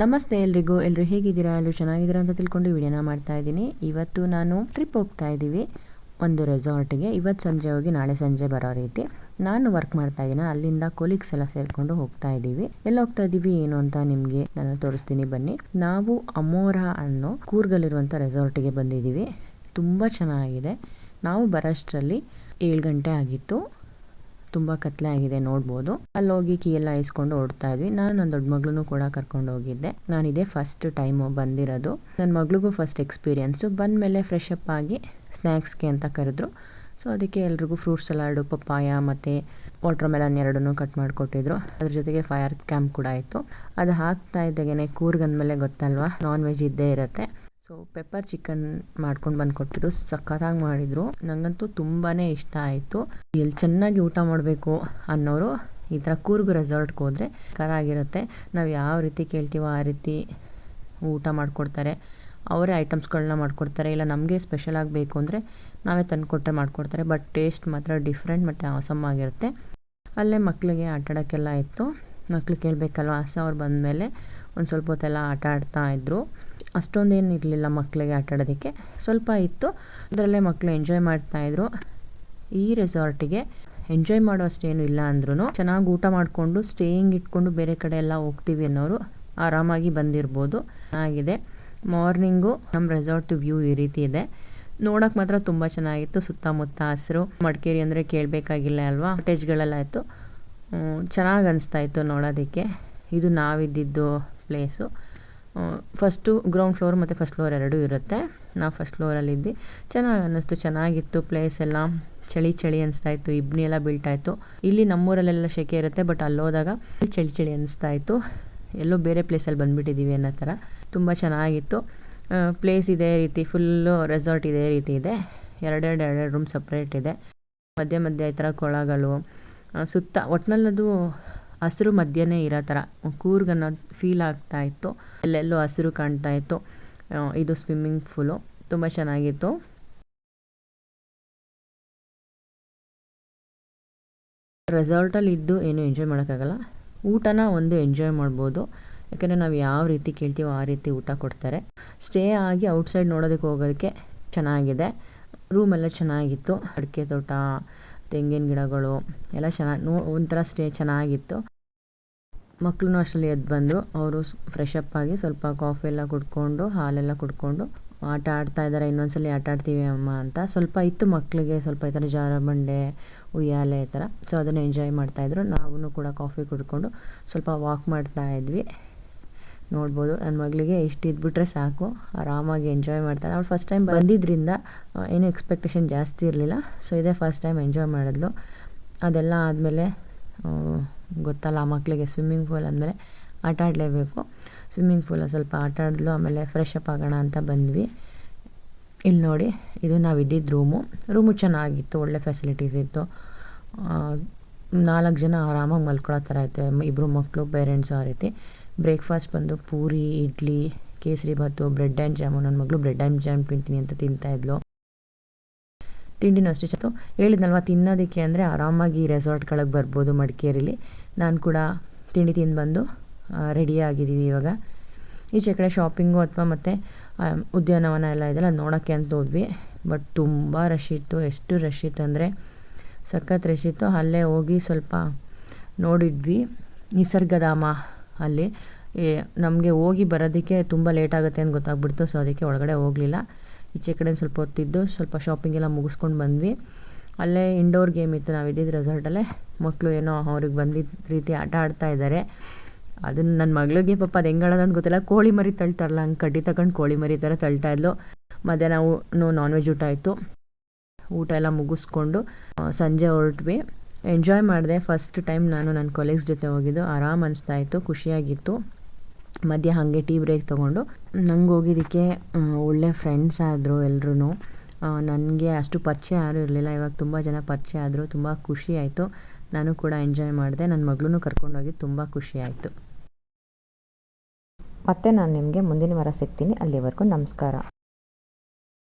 ನಮಸ್ತೆ ಎಲ್ರಿಗೂ. ಎಲ್ಲರೂ ಹೇಗಿದ್ದೀರಾ? ಎಲ್ಲರೂ ಚೆನ್ನಾಗಿದ್ದೀರಾ ಅಂತ ತಿಳ್ಕೊಂಡು ವಿಡಿಯೋನ ಮಾಡ್ತಾ ಇದ್ದೀನಿ. ಇವತ್ತು ನಾನು ಟ್ರಿಪ್ ಹೋಗ್ತಾ ಇದ್ದೀವಿ ಒಂದು ರೆಸಾರ್ಟ್ಗೆ ಇವತ್ತು ಸಂಜೆ ಹೋಗಿ ನಾಳೆ ಸಂಜೆ ಬರೋ ರೀತಿ. ನಾನು ವರ್ಕ್ ಮಾಡ್ತಾ ಇದ್ದೀನಿ. ಅಲ್ಲಿಂದ ಕೊಲೀಗ್ಸ್ ಎಲ್ಲ ಸೇರಿಕೊಂಡು ಹೋಗ್ತಾ ಇದ್ದೀವಿ. ಎಲ್ಲ ಹೋಗ್ತಾ ಇದ್ದೀವಿ, ಏನು ಅಂತ ನಿಮಗೆ ನಾನು ತೋರಿಸ್ತೀನಿ ಬನ್ನಿ. ನಾವು ಅಮೋರಾ ಅನ್ನೋ ಕೂರ್ಗಲ್ಲಿರುವಂಥ ರೆಸಾರ್ಟ್ಗೆ ಬಂದಿದ್ದೀವಿ. ತುಂಬ ಚೆನ್ನಾಗಿದೆ. ನಾವು ಬರೋಷ್ಟರಲ್ಲಿ ಏಳು ಗಂಟೆ ಆಗಿತ್ತು. ತುಂಬ ಕತ್ಲೆ ಆಗಿದೆ ನೋಡ್ಬೋದು. ಅಲ್ಲಿ ಹೋಗಿ ಕೀ ಎಲ್ಲ ಐಸ್ಕೊಂಡು ಓಡ್ತಾ ಇದ್ವಿ. ನಾನು ನನ್ನ ದೊಡ್ಡ ಮಗಳನ್ನೂ ಕೂಡ ಕರ್ಕೊಂಡು ಹೋಗಿದ್ದೆ. ನಾನು ಇದೇ ಫಸ್ಟ್ ಟೈಮ್ ಬಂದಿರೋದು. ನನ್ನ ಮಗಳಿಗೂ ಫಸ್ಟ್ ಎಕ್ಸ್ಪೀರಿಯನ್ಸು ಬಂದಮೇಲೆ ಫ್ರೆಶ್ ಅಪ್ ಆಗಿ ಸ್ನ್ಯಾಕ್ಸ್ಗೆ ಅಂತ ಕರೆದ್ರು. ಸೊ ಅದಕ್ಕೆ ಎಲ್ರಿಗೂ ಫ್ರೂಟ್ ಸಲಾಡು ಪಪ್ಪಾಯ ಮತ್ತು ವಾಟರ್ ಮೆಲನ್ ಎರಡನ್ನೂ ಕಟ್ ಮಾಡಿಕೊಟ್ಟಿದ್ರು. ಅದ್ರ ಜೊತೆಗೆ ಫೈರ್ ಕ್ಯಾಂಪ್ ಕೂಡ ಇತ್ತು ಅದು ಹಾಕ್ತಾ ಇದ್ದಾಗೇನೆ ಕೂರ್ಗಂದ್ಮೇಲೆ ಗೊತ್ತಲ್ವಾ? ನಾನ್ ವೆಜ್ ಇದ್ದೇ ಇರುತ್ತೆ. ಸೊ ಪೆಪ್ಪರ್ ಚಿಕನ್ ಮಾಡ್ಕೊಂಡು ಬಂದು ಕೊಟ್ಟಿದ್ರು ಸಖತ್ತಾಗಿ ಮಾಡಿದರು. ನನಗಂತೂ ತುಂಬಾ ಇಷ್ಟ ಆಯಿತು. ಎಲ್ಲಿ ಚೆನ್ನಾಗಿ ಊಟ ಮಾಡಬೇಕು ಅನ್ನೋರು ಈ ಥರ ಕೂರ್ಗ್ ರೆಸಾರ್ಟ್ಗೆ ಹೋದರೆ ಕರಾಗಿರುತ್ತೆ ನಾವು ಯಾವ ರೀತಿ ಕೇಳ್ತೀವೋ ಆ ರೀತಿ ಊಟ ಮಾಡಿಕೊಡ್ತಾರೆ. ಅವರೇ ಐಟಮ್ಸ್ಗಳನ್ನ ಮಾಡಿಕೊಡ್ತಾರೆ. ಇಲ್ಲ, ನಮಗೆ ಸ್ಪೆಷಲ್ ಆಗಬೇಕು ಅಂದರೆ ನಾವೇ ತಂದು ಕೊಟ್ಟರೆ ಮಾಡಿಕೊಡ್ತಾರೆ. ಬಟ್ ಟೇಸ್ಟ್ ಮಾತ್ರ ಡಿಫ್ರೆಂಟ್ ಮತ್ತು ಆಸಮ್ ಆಗಿರುತ್ತೆ. ಅಲ್ಲೇ ಮಕ್ಕಳಿಗೆ ಆಟಾಡೋಕ್ಕೆಲ್ಲ ಇತ್ತು. ಮಕ್ಳು ಕೇಳಬೇಕಲ್ವ? ಆಸೆ ಅವ್ರು ಬಂದಮೇಲೆ ಒಂದು ಸ್ವಲ್ಪ ಹೊತ್ತೆಲ್ಲ ಆಟ ಆಡ್ತಾ ಇದ್ದರು ಅಷ್ಟೊಂದೇನು ಇರಲಿಲ್ಲ ಮಕ್ಕಳಿಗೆ ಆಟ ಆಡೋದಕ್ಕೆ. ಸ್ವಲ್ಪ ಇತ್ತು. ಅದರಲ್ಲೇ ಮಕ್ಕಳು ಎಂಜಾಯ್ ಮಾಡ್ತಾಯಿದ್ರು ಈ ರೆಸಾರ್ಟಿಗೆ ಎಂಜಾಯ್ ಮಾಡೋ ಅಷ್ಟೇನು ಇಲ್ಲ ಅಂದ್ರೂ ಚೆನ್ನಾಗಿ ಊಟ ಮಾಡಿಕೊಂಡು ಸ್ಟೇಯಿಂಗ್ ಇಟ್ಕೊಂಡು ಬೇರೆ ಕಡೆ ಎಲ್ಲ ಹೋಗ್ತೀವಿ ಅನ್ನೋರು ಆರಾಮಾಗಿ ಬಂದಿರ್ಬೋದು. ಚೆನ್ನಾಗಿದೆ. ಮಾರ್ನಿಂಗು ನಮ್ಮ ರೆಸಾರ್ಟ್ ವ್ಯೂ ಈ ರೀತಿ ಇದೆ. ನೋಡೋಕೆ ಮಾತ್ರ ತುಂಬ ಚೆನ್ನಾಗಿತ್ತು. ಸುತ್ತಮುತ್ತ ಹಸಿರು, ಮಡಿಕೇರಿ ಅಂದರೆ ಕೇಳಬೇಕಾಗಿಲ್ಲ ಅಲ್ವಾ? ಟೇಜ್ಗಳೆಲ್ಲ ಇತ್ತು. ಚೆನ್ನಾಗಿ ಅನಿಸ್ತಾ ಇತ್ತು ನೋಡೋದಕ್ಕೆ. ಇದು ನಾವಿದ್ದಿದ್ದು ಪ್ಲೇಸು ಫಸ್ಟು ಗ್ರೌಂಡ್ ಫ್ಲೋರ್ ಮತ್ತು ಫಸ್ಟ್ ಫ್ಲೋರ್ ಎರಡೂ ಇರುತ್ತೆ. ನಾವು ಫಸ್ಟ್ ಫ್ಲೋರಲ್ಲಿದ್ದು ಚೆನ್ನಾಗಿ ಅನ್ನಿಸ್ತು, ಚೆನ್ನಾಗಿತ್ತು ಪ್ಲೇಸ್ ಎಲ್ಲ. ಚಳಿ ಚಳಿ ಅನಿಸ್ತಾ ಇತ್ತು, ಇಬ್ನಿ ಎಲ್ಲ ಬೀಳ್ತಾಯಿತ್ತು ಇಲ್ಲಿ ನಮ್ಮೂರಲ್ಲೆಲ್ಲ ಶೆಕೆ ಇರುತ್ತೆ ಬಟ್ ಅಲ್ಲಿ ಹೋದಾಗ ಚಳಿ ಚಳಿ ಅನಿಸ್ತಾ ಇತ್ತು. ಎಲ್ಲೋ ಬೇರೆ ಪ್ಲೇಸಲ್ಲಿ ಬಂದುಬಿಟ್ಟಿದ್ದೀವಿ ಅನ್ನೋ ಥರ. ತುಂಬ ಚೆನ್ನಾಗಿತ್ತು. ಪ್ಲೇಸ್ ಇದೇ ರೀತಿ ಫುಲ್ಲು ರೆಸಾರ್ಟ್ ಇದೇ ರೀತಿ ಇದೆ. ಎರಡೆರಡು ಎರಡೆರಡು ರೂಮ್ ಸಪ್ರೇಟ್ ಇದೆ. ಮಧ್ಯೆ ಮಧ್ಯೆ ಈ ಥರ ಕೊಳಗಳು ಸುತ್ತ ಒಟ್ಟಿನಲ್ಲದು ಹಸಿರು ಮಧ್ಯನೇ ಇರೋ ಥರ ಕೂರ್ಗ್ ಅನ್ನೋದು ಫೀಲ್ ಆಗ್ತಾ ಇತ್ತು. ಎಲ್ಲೆಲ್ಲೋ ಹಸಿರು ಕಾಣ್ತಾ ಇತ್ತು. ಇದು ಸ್ವಿಮ್ಮಿಂಗ್ ಫೂಲು ತುಂಬ ಚೆನ್ನಾಗಿತ್ತು. ರೆಸಾರ್ಟಲ್ಲಿ ಇದ್ದು ಏನು ಎಂಜಾಯ್ ಮಾಡೋಕ್ಕಾಗಲ್ಲ. ಊಟನ ಒಂದು ಎಂಜಾಯ್ ಮಾಡ್ಬೋದು. ಯಾಕೆಂದರೆ ನಾವು ಯಾವ ರೀತಿ ಕೇಳ್ತೀವೋ ಆ ರೀತಿ ಊಟ ಕೊಡ್ತಾರೆ. ಸ್ಟೇ ಆಗಿ ಔಟ್ಸೈಡ್ ನೋಡೋದಕ್ಕೆ ಹೋಗೋದಕ್ಕೆ ಚೆನ್ನಾಗಿದೆ. ರೂಮೆಲ್ಲ ಚೆನ್ನಾಗಿತ್ತು. ಅಡಿಕೆ ತೋಟ ತೆಂಗಿನ ಗಿಡಗಳು ಎಲ್ಲ ಚೆನ್ನಾಗಿ ನೋ ಒಂಥರ ಸ್ಟೇ ಚೆನ್ನಾಗಿತ್ತು. ಮಕ್ಕಳೂ ಅಷ್ಟರಲ್ಲಿ ಎದ್ದು ಬಂದರು. ಅವರು ಫ್ರೆಶ್ ಅಪ್ ಆಗಿ ಸ್ವಲ್ಪ ಕಾಫಿ ಎಲ್ಲ ಕುಡ್ಕೊಂಡು, ಹಾಲೆಲ್ಲ ಕುಡ್ಕೊಂಡು, ಆಟ ಆಡ್ತಾ ಇದ್ದಾರೆ. ಇನ್ನೊಂದ್ಸಲಿ ಆಟ ಆಡ್ತೀವಿ ಅಮ್ಮ ಅಂತ. ಸ್ವಲ್ಪ ಇತ್ತು ಮಕ್ಕಳಿಗೆ ಸ್ವಲ್ಪ ಈ ಥರ ಜಾರಬಂಡೆ, ಉಯ್ಯಾಲೆ ಈ ಥರ. ಸೊ ಅದನ್ನು ಎಂಜಾಯ್ ಮಾಡ್ತಾಯಿದ್ರು ನಾವೂ ಕೂಡ ಕಾಫಿ ಕುಡ್ಕೊಂಡು ಸ್ವಲ್ಪ ವಾಕ್ ಮಾಡ್ತಾ ಇದ್ವಿ. ನೋಡ್ಬೋದು. ನನ್ನ ಮಗಳಿಗೆ ಇಷ್ಟು ಇದ್ಬಿಟ್ರೆ ಸಾಕು. ಆರಾಮಾಗಿ ಎಂಜಾಯ್ ಮಾಡ್ತಾಳೆ. ಅವಳು ಫಸ್ಟ್ ಟೈಮ್ ಬಂದಿದ್ದರಿಂದ ಏನೂ ಎಕ್ಸ್ಪೆಕ್ಟೇಷನ್ ಜಾಸ್ತಿ ಇರಲಿಲ್ಲ. ಸೊ ಇದೇ ಫಸ್ಟ್ ಟೈಮ್ ಎಂಜಾಯ್ ಮಾಡಿದ್ಲು. ಅದೆಲ್ಲ ಆದಮೇಲೆ ಗೊತ್ತಲ್ಲ, ಆ ಮಕ್ಕಳಿಗೆ ಸ್ವಿಮ್ಮಿಂಗ್ ಪೂಲ್ ಅಂದಮೇಲೆ ಆಟ ಆಡಲೇಬೇಕು. ಸ್ವಿಮ್ಮಿಂಗ್ ಪೂಲಲ್ಲಿ ಸ್ವಲ್ಪ ಆಟ ಆಡಿದ್ಲು. ಆಮೇಲೆ ಫ್ರೆಶ್ ಅಪ್ ಆಗೋಣ ಅಂತ ಬಂದ್ವಿ. ಇಲ್ಲಿ ನೋಡಿ, ಇದು ನಾವು ಇದ್ದಿದ್ದು ರೂಮು ರೂಮು ಚೆನ್ನಾಗಿತ್ತು. ಒಳ್ಳೆ ಫೆಸಿಲಿಟೀಸ್ ಇತ್ತು. ನಾಲ್ಕು ಜನ ಆರಾಮಾಗಿ ಮಲ್ಕೊಳ್ಳೋ ಥರ ಐತೆ. ಇಬ್ಬರು ಮಕ್ಕಳು ಪೇರೆಂಟ್ಸು ಆ ರೀತಿ. ಬ್ರೇಕ್ಫಾಸ್ಟ್ ಬಂದು puri, idli, kesari bath bread and jam ನನ್ನ ಮಗಳು ಬ್ರೆಡ್ ಆ್ಯಂಡ್ ಜಾಮ್ ತಿಂತೀನಿ ಅಂತ ತಿಂತಾಯಿದ್ಲು ತಿಂಡಿನೂ ಅಷ್ಟೇ ಚತ್ತು ಹೇಳಿದ್ನಲ್ವ, ತಿನ್ನೋದಕ್ಕೆ ಅಂದರೆ ಆರಾಮಾಗಿ ರೆಸಾರ್ಟ್ಗಳಿಗೆ ಬರ್ಬೋದು ಮಡಿಕೇರಿಲಿ. ನಾನು ಕೂಡ ತಿಂಡಿ ತಿಂದು ಬಂದು ರೆಡಿಯಾಗಿದ್ದೀವಿ ಇವಾಗ. ಈಚೆ ಕಡೆ ಶಾಪಿಂಗು ಅಥವಾ ಮತ್ತು ಉದ್ಯಾನವನ ಎಲ್ಲ ಇದೆಲ್ಲ ನೋಡೋಕ್ಕೆ ಅಂತ ಹೋದ್ವಿ. ಬಟ್ ತುಂಬ ರಶ್ ಇತ್ತು. ಎಷ್ಟು ರಶ್ ಇತ್ತು ಅಂದರೆ ಸಖತ್ ರಶ್ ಇತ್ತು ಅಲ್ಲೇ ಹೋಗಿ ಸ್ವಲ್ಪ ನೋಡಿದ್ವಿ. ನಿಸರ್ಗಧಾಮ ಅಲ್ಲಿ. ನಮಗೆ ಹೋಗಿ ಬರೋದಕ್ಕೆ ತುಂಬ ಲೇಟ್ ಆಗುತ್ತೆ ಅಂತ ಗೊತ್ತಾಗ್ಬಿಡ್ತು. ಸೊ ಅದಕ್ಕೆ ಒಳಗಡೆ ಹೋಗಲಿಲ್ಲ. ಈಚೆ ಕಡೆ ಸ್ವಲ್ಪ ಹೊತ್ತಿದ್ದು, ಸ್ವಲ್ಪ ಶಾಪಿಂಗ್ ಎಲ್ಲ ಮುಗಿಸ್ಕೊಂಡು ಬಂದ್ವಿ. ಅಲ್ಲೇ ಇಂಡೋರ್ ಗೇಮ್ ಇತ್ತು. ನಾವು ಇದ್ದಿದ್ದು ರೆಸಾರ್ಟಲ್ಲೇ ಮಕ್ಕಳು ಏನೋ ಅವ್ರಿಗೆ ಬಂದಿದ್ದ ರೀತಿ ಆಟ ಆಡ್ತಾ ಇದ್ದಾರೆ ಅದನ್ನು ನನ್ನ ಮಗಳಿಗೆ ಪಾಪ ಅದು ಹೆಂಗೆ ಅಂತ ಗೊತ್ತಿಲ್ಲ. ಕೋಳಿ ಮರಿ ತಳ್ತಾರಲ್ಲ, ಹಂಗೆ ಕಡ್ಡಿ ತಗೊಂಡು ಕೋಳಿ ಮರಿ ಥರ ತಳ್ತಾ ಇದ್ಲು. ಮಧ್ಯಾಹ್ನ ನಾನ್ ವೆಜ್ ಊಟ ಆಯಿತು. ಊಟ ಎಲ್ಲ ಮುಗಿಸ್ಕೊಂಡು ಸಂಜೆ ಹೊರಟ್ವಿ. ಎಂಜಾಯ್ ಮಾಡಿದೆ. ಫಸ್ಟ್ ಟೈಮ್ ನಾನು ನನ್ನ ಕೊಲೀಗ್ಸ್ ಜೊತೆ ಹೋಗಿದ್ದು. ಆರಾಮ್ ಅನಿಸ್ತಾ ಇತ್ತು ಖುಷಿಯಾಗಿತ್ತು. ಮಧ್ಯ ಹಾಗೆ ಟೀ ಬ್ರೇಕ್ ತೊಗೊಂಡು, ನಂಗೆ ಹೋಗಿದ್ದಕ್ಕೆ ಒಳ್ಳೆ ಫ್ರೆಂಡ್ಸ್ ಆದರು ಎಲ್ಲರೂ ನನಗೆ ಅಷ್ಟು ಪರಿಚಯ ಯಾರೂ ಇರಲಿಲ್ಲ. ಇವಾಗ ತುಂಬ ಜನ ಪರಿಚಯ ಆದರು. ತುಂಬ ಖುಷಿ ಆಯಿತು. ನಾನು ಕೂಡ ಎಂಜಾಯ್ ಮಾಡಿದೆ. ನನ್ನ ಮಗಳನ್ನೂ ಕರ್ಕೊಂಡೋಗಿ ತುಂಬ ಖುಷಿ ಆಯಿತು. ಮತ್ತೆ ನಾನು ನಿಮಗೆ ಮುಂದಿನ ವಾರ ಸಿಗ್ತೀನಿ. ಅಲ್ಲಿವರೆಗೂ ನಮಸ್ಕಾರ.